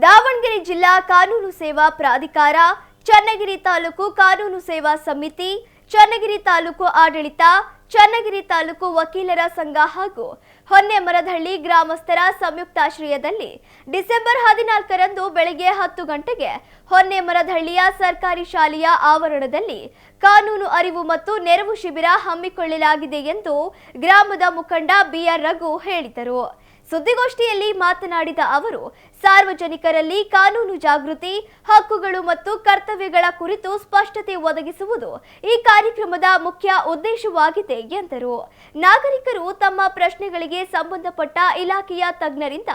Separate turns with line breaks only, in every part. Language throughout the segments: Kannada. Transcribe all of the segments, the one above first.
ದಾವಣಗೆರೆ ಜಿಲ್ಲಾ ಕಾನೂನು ಸೇವಾ ಪ್ರಾಧಿಕಾರ, ಚನ್ನಗಿರಿ ತಾಲೂಕು ಕಾನೂನು ಸೇವಾ ಸಮಿತಿ, ಚನ್ನಗಿರಿ ತಾಲೂಕು ಆಡಳಿತ, ಚನ್ನಗಿರಿ ತಾಲೂಕು ವಕೀಲರ ಸಂಘ ಹಾಗೂ ಹೊನ್ನೆಮರದಹಳ್ಳಿ ಗ್ರಾಮಸ್ಥರ ಸಂಯುಕ್ತಾಶ್ರಯದಲ್ಲಿ ಡಿಸೆಂಬರ್ ಹದಿನಾಲ್ಕರಂದು ಬೆಳಗ್ಗೆ ಹತ್ತು ಗಂಟೆಗೆ ಹೊನ್ನೆಮರದಹಳ್ಳಿಯ ಸರ್ಕಾರಿ ಶಾಲೆಯ ಆವರಣದಲ್ಲಿ ಕಾನೂನು ಅರಿವು ಮತ್ತು ನೆರವು ಶಿಬಿರ ಹಮ್ಮಿಕೊಳ್ಳಲಾಗಿದೆ ಎಂದು ಗ್ರಾಮದ ಮುಖಂಡ ಬಿಆರ್ ರಘು ಹೇಳಿದರು. ಸುದ್ದಿಗೋಷ್ಠಿಯಲ್ಲಿ ಮಾತನಾಡಿದ ಅವರು, ಸಾರ್ವಜನಿಕರಲ್ಲಿ ಕಾನೂನು ಜಾಗೃತಿ, ಹಕ್ಕುಗಳು ಮತ್ತು ಕರ್ತವ್ಯಗಳ ಕುರಿತು ಸ್ಪಷ್ಟತೆ ಒದಗಿಸುವುದು ಈ ಕಾರ್ಯಕ್ರಮದ ಮುಖ್ಯ ಉದ್ದೇಶವಾಗಿದೆ ಎಂದರು. ನಾಗರಿಕರು ತಮ್ಮ ಪ್ರಶ್ನೆಗಳಿಗೆ ಸಂಬಂಧಪಟ್ಟ ಇಲಾಖೆಯ ತಜ್ಞರಿಂದ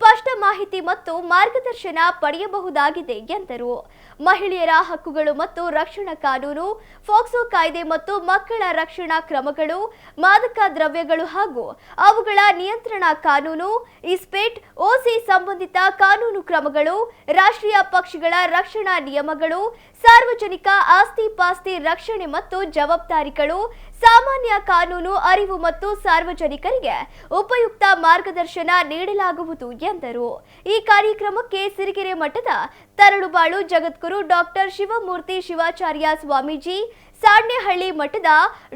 ಸ್ಪಷ್ಟ ಮಾಹಿತಿ ಮತ್ತು ಮಾರ್ಗದರ್ಶನ ಪಡೆಯಬಹುದಾಗಿದೆ ಎಂದರು. ಮಹಿಳೆಯರ ಹಕ್ಕುಗಳು ಮತ್ತು ರಕ್ಷಣಾ ಕಾನೂನು, ಫೋಕ್ಸೋ ಕಾಯ್ದೆ ಮತ್ತು ಮಕ್ಕಳ ರಕ್ಷಣಾ ಕ್ರಮಗಳು, ಮಾದಕ ದ್ರವ್ಯಗಳು ಹಾಗೂ ಅವುಗಳ ನಿಯಂತ್ರಣ ಕಾನೂನು, ಇಸ್ಪೇಟ್, ಓಸಿ ಸಂಬಂಧಿತ ಕಾನೂನು ಕ್ರಮಗಳು, ರಾಷ್ಟ್ರೀಯ ಪಕ್ಷಿಗಳ ರಕ್ಷಣಾ ನಿಯಮಗಳು, ಸಾರ್ವಜನಿಕ ಆಸ್ತಿ ಪಾಸ್ತಿ ರಕ್ಷಣೆ ಮತ್ತು ಜವಾಬ್ದಾರಿಗಳು, ಸಾಮಾನ್ಯ ಕಾನೂನು ಅರಿವು ಮತ್ತು ಸಾರ್ವಜನಿಕರಿಗೆ ಉಪಯುಕ್ತ ಮಾರ್ಗದರ್ಶನ ನೀಡಲಾಗುವುದು ಎಂದರು. ಈ ಕಾರ್ಯಕ್ರಮಕ್ಕೆ ಸಿರಿಗೆರೆ ಮಠದ ತರಳುಬಾಳು ಜಗದ್ಗುರು ಡಾಕ್ಟರ್ ಶಿವಮೂರ್ತಿ ಶಿವಾಚಾರ್ಯ ಸ್ವಾಮೀಜಿ ಸಾಣ್ಯಹಳ್ಳಿ ಮಠದ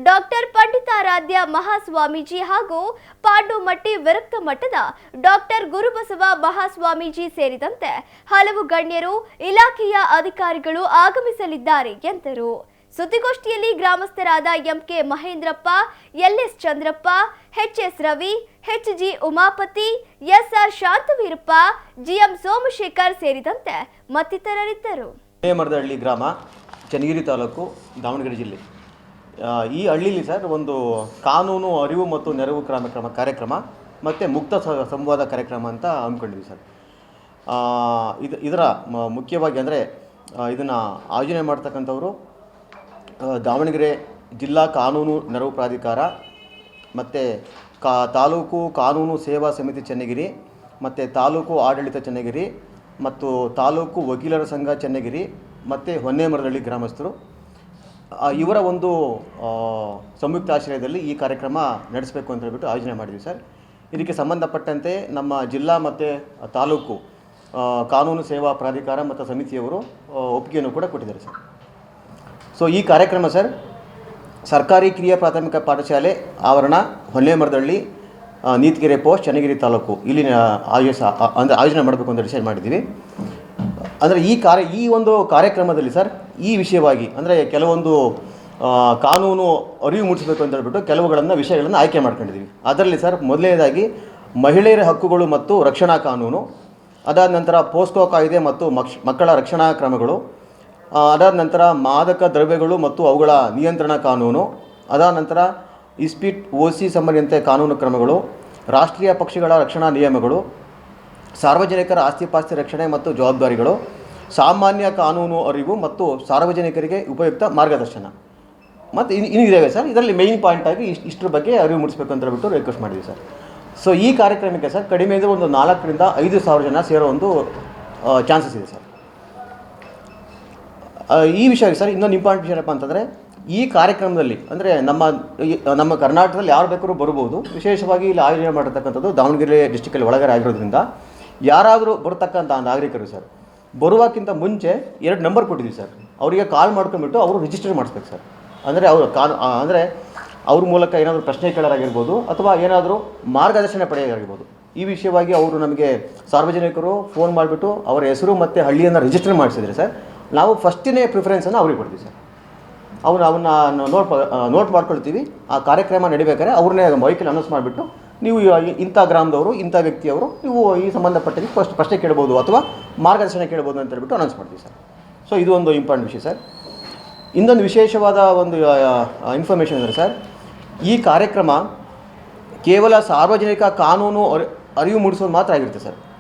ಡಾಕ್ಟರ್ ಪಂಡಿತಾರಾಧ್ಯ ಮಹಾಸ್ವಾಮೀಜಿ ಹಾಗೂ ಪಾಂಡುಮಟ್ಟಿ ವಿರಕ್ತ ಮಠದ ಡಾಕ್ಟರ್ ಗುರುಬಸವ ಮಹಾಸ್ವಾಮೀಜಿ ಸೇರಿದಂತೆ ಹಲವು ಗಣ್ಯರು ಇಲಾಖೆಯ ಅಧಿಕಾರಿಗಳು ಆಗಮಿಸಲಿದ್ದಾರೆ ಎಂದರು. ಸುದ್ದಿಗೋಷ್ಠಿಯಲ್ಲಿ ಗ್ರಾಮಸ್ಥರಾದ M K Mahendrappa, L S Chandrappa, H S Ravi, H G Umapathi S R Shanthaveerappa, G M Somashekar ಸೇರಿದಂತೆ ಮತ್ತಿತರರಿದ್ದರು.
ಮರದಹಳ್ಳಿ ಗ್ರಾಮ, ಚನ್ನಗಿರಿ ತಾಲೂಕು, ದಾವಣಗೆರೆ ಜಿಲ್ಲೆ. ಈ ಹಳ್ಳಿಲಿ ಸರ್ ಒಂದು ಕಾನೂನು, ಅರಿವು ಮತ್ತು ನೆರವು ಕ್ರಮ ಕ್ರಮ, ಕಾರ್ಯಕ್ರಮ ಮತ್ತು ಮುಕ್ತ ಸಂವಾದ ಕಾರ್ಯಕ್ರಮ ಅಂತ ಹಮ್ಮಿಕೊಂಡಿದ್ವಿ ಸರ್. ಇದು, ಇದರ ಮುಖ್ಯವಾಗಿ ಅಂದರೆ ಇದನ್ನು ಆಯೋಜನೆ ಮಾಡ್ತಕ್ಕಂಥವರು ದಾವಣಗೆರೆ ಜಿಲ್ಲಾ ಕಾನೂನು ನೆರವು ಪ್ರಾಧಿಕಾರ, ಮತ್ತು ಕಾ, ತಾಲೂಕು ಕಾನೂನು ಸೇವಾ ಸಮಿತಿ ಚನ್ನಗಿರಿ, ಮತ್ತು ತಾಲೂಕು ಆಡಳಿತ ಚನ್ನಗಿರಿ, ಮತ್ತು ತಾಲೂಕು ವಕೀಲರ ಸಂಘ ಚನ್ನಗಿರಿ, ಮತ್ತು ಹೊನ್ನೇಮರದಳ್ಳಿ ಗ್ರಾಮಸ್ಥರು. ಇವರ ಒಂದು ಸಂಯುಕ್ತ ಆಶ್ರಯದಲ್ಲಿ ಈ ಕಾರ್ಯಕ್ರಮ ನಡೆಸಬೇಕು ಅಂತ ಹೇಳ್ಬಿಟ್ಟು ಆಯೋಜನೆ ಮಾಡಿದ್ವಿ ಸರ್. ಇದಕ್ಕೆ ಸಂಬಂಧಪಟ್ಟಂತೆ ನಮ್ಮ ಜಿಲ್ಲಾ ಮತ್ತು ತಾಲೂಕು ಕಾನೂನು ಸೇವಾ ಪ್ರಾಧಿಕಾರ ಮತ್ತು ಸಮಿತಿಯವರು ಒಪ್ಪಿಗೆಯನ್ನು ಕೂಡ ಕೊಟ್ಟಿದ್ದಾರೆ ಸರ್. ಸೊ ಈ ಕಾರ್ಯಕ್ರಮ ಸರ್ ಸರ್ಕಾರಿ ಕಿರಿಯ ಪ್ರಾಥಮಿಕ ಪಾಠಶಾಲೆ ಆವರಣ ಹೊನ್ನೇಮರದಳ್ಳಿ ನೀತಿಗೆರೆ ಪೋಸ್ಟ್ ಚನ್ನಗಿರಿ ತಾಲೂಕು. ಇಲ್ಲಿ ಆಯೋಜಿಸ ಅಂದರೆ ಆಯೋಜನೆ ಮಾಡಬೇಕು ಅಂತ ಡಿಸೈಡ್ ಮಾಡಿದ್ದೀವಿ. ಅಂದರೆ ಈ ಕಾರ್ಯ, ಈ ಒಂದು ಕಾರ್ಯಕ್ರಮದಲ್ಲಿ ಸರ್ ಈ ವಿಷಯವಾಗಿ, ಅಂದರೆ ಕೆಲವೊಂದು ಕಾನೂನು ಅರಿವು ಮೂಡಿಸಬೇಕು ಅಂತ ಹೇಳ್ಬಿಟ್ಟು ಕೆಲವುಗಳನ್ನು ವಿಷಯಗಳನ್ನು ಆಯ್ಕೆ ಮಾಡ್ಕೊಂಡಿದ್ದೀವಿ. ಅದರಲ್ಲಿ ಸರ್ ಮೊದಲನೇದಾಗಿ ಮಹಿಳೆಯರ ಹಕ್ಕುಗಳು ಮತ್ತು ರಕ್ಷಣಾ ಕಾನೂನು, ಅದಾದ ನಂತರ ಪೋಸ್ಕೋ ಕಾಯ್ದೆ ಮತ್ತು ಮಕ್ಷ, ಮಕ್ಕಳ ರಕ್ಷಣಾ ಕ್ರಮಗಳು ಅದಾದ ನಂತರ ಮಾದಕ ದ್ರವ್ಯಗಳು ಮತ್ತು ಅವುಗಳ ನಿಯಂತ್ರಣ ಕಾನೂನು, ಅದಾದ ನಂತರ ಇಸ್ಪಿಟ್ ಒ ಸಿ ಸಂಬಂಧಿಯಂತೆ ಕಾನೂನು ಕ್ರಮಗಳು, ರಾಷ್ಟ್ರೀಯ ಪಕ್ಷಿಗಳ ರಕ್ಷಣಾ ನಿಯಮಗಳು, ಸಾರ್ವಜನಿಕರ ಆಸ್ತಿಪಾಸ್ತಿ ರಕ್ಷಣೆ ಮತ್ತು ಜವಾಬ್ದಾರಿಗಳು, ಸಾಮಾನ್ಯ ಕಾನೂನು ಅರಿವು ಮತ್ತು ಸಾರ್ವಜನಿಕರಿಗೆ ಉಪಯುಕ್ತ ಮಾರ್ಗದರ್ಶನ. ಮತ್ತು ಇನ್ನು ಇನ್ನೂ ಇದ್ದಾವೆ ಸರ್, ಇದರಲ್ಲಿ ಮೇಯ್ನ್ ಪಾಯಿಂಟ್ ಆಗಿ ಇಷ್ಟು, ಇಷ್ಟರ ಬಗ್ಗೆ ಅರಿವು ಮೂಡಿಸ್ಬೇಕು ಅಂತ ಹೇಳ್ಬಿಟ್ಟು ರಿಕ್ವೆಸ್ಟ್ ಮಾಡಿದ್ವಿ ಸರ್. ಸೊ ಈ ಕಾರ್ಯಕ್ರಮಕ್ಕೆ ಸರ್, ಕಡಿಮೆ ಅಂದರೆ ಒಂದು ನಾಲ್ಕರಿಂದ ಐದು ಸಾವಿರ ಜನ ಸೇರೋ ಒಂದು ಚಾನ್ಸಸ್ ಇದೆ ಸರ್. ಈ ವಿಷಯ ಸರ್, ಇನ್ನೊಂದು ಇಂಪಾರ್ಟೆಂಟ್ ವಿಷಯ ಏನಪ್ಪ ಅಂತಂದರೆ, ಈ ಕಾರ್ಯಕ್ರಮದಲ್ಲಿ, ಅಂದರೆ ನಮ್ಮ ನಮ್ಮ ಕರ್ನಾಟಕದಲ್ಲಿ ಯಾರು ಬೇಕಾದ್ರೂ ಬರ್ಬೋದು. ವಿಶೇಷವಾಗಿ ಇಲ್ಲಿ ಆಯೋಜನೆ ಮಾಡಿರ್ತಕ್ಕಂಥದ್ದು ದಾವಣಗೆರೆ ಡಿಸ್ಟಿಕಲ್ಲಿ ಒಳಗಡೆ ಆಗಿರೋದ್ರಿಂದ, ಯಾರಾದರೂ ಬರ್ತಕ್ಕಂಥ ನಾಗರಿಕರು ಸರ್, ಬರುವಕ್ಕಿಂತ ಮುಂಚೆ ಎರಡು ನಂಬರ್ ಕೊಟ್ಟಿದ್ದೀವಿ ಸರ್. ಅವರಿಗೆ ಕಾಲ್ ಮಾಡ್ಕೊಂಡ್ಬಿಟ್ಟು ಅವರು ರಿಜಿಸ್ಟರ್ ಮಾಡಿಸ್ಬೇಕು ಸರ್. ಅಂದರೆ ಅವರು ಕಾನು ಅಂದರೆ ಅವ್ರ ಮೂಲಕ ಏನಾದರೂ ಪ್ರಶ್ನೆ ಕೇಳೋರಾಗಿರ್ಬೋದು, ಅಥವಾ ಏನಾದರೂ ಮಾರ್ಗದರ್ಶನ ಪಡೆಯೋದಾಗಿರ್ಬೋದು ಈ ವಿಷಯವಾಗಿ ಅವರು ನಮಗೆ ಸಾರ್ವಜನಿಕರು ಫೋನ್ ಮಾಡಿಬಿಟ್ಟು ಅವರ ಹೆಸರು ಮತ್ತು ಹಳ್ಳಿಯನ್ನು ರಿಜಿಸ್ಟರ್ ಮಾಡಿಸಿದ್ರೆ ಸರ್ ನಾವು ಫಸ್ಟಿನೇ ಪ್ರಿಫರೆನ್ಸನ್ನು ಅವ್ರಿಗೆ ಕೊಡ್ತೀವಿ ಸರ್. ಅವನ್ನ ಅವನ್ನ ನೋಟ್ ನೋಟ್ ಮಾಡ್ಕೊಳ್ತೀವಿ. ಆ ಕಾರ್ಯಕ್ರಮ ನಡಿಬೇಕಾದ್ರೆ ಅವ್ರನ್ನೇ ಮೈಕಲ್ಲಿ ಅನೌನ್ಸ್ ಮಾಡಿಬಿಟ್ಟು ನೀವು ಇಂಥ ಗ್ರಾಮದವರು, ಇಂಥ ವ್ಯಕ್ತಿಯವರು ನೀವು ಈ ಸಂಬಂಧಪಟ್ಟಿದ್ದು ಫಸ್ಟ್ ಪ್ರಶ್ನೆ ಕೇಳ್ಬೋದು ಅಥವಾ ಮಾರ್ಗದರ್ಶನ ಕೇಳ್ಬೋದು ಅಂತ ಹೇಳ್ಬಿಟ್ಟು ಅನೌನ್ಸ್ ಮಾಡ್ತೀವಿ ಸರ್. ಸೊ ಇದು ಒಂದು ಇಂಪಾರ್ಟೆಂಟ್ ವಿಷಯ ಸರ್. ಇನ್ನೊಂದು ವಿಶೇಷವಾದ ಒಂದು ಇನ್ಫಾರ್ಮೇಷನ್ ಅಂದರೆ ಸರ್, ಈ ಕಾರ್ಯಕ್ರಮ ಕೇವಲ ಸಾರ್ವಜನಿಕ ಕಾನೂನು ಅರಿ- ಅರಿವು ಮೂಡಿಸೋದು ಮಾತ್ರ ಆಗಿರುತ್ತೆ ಸರ್.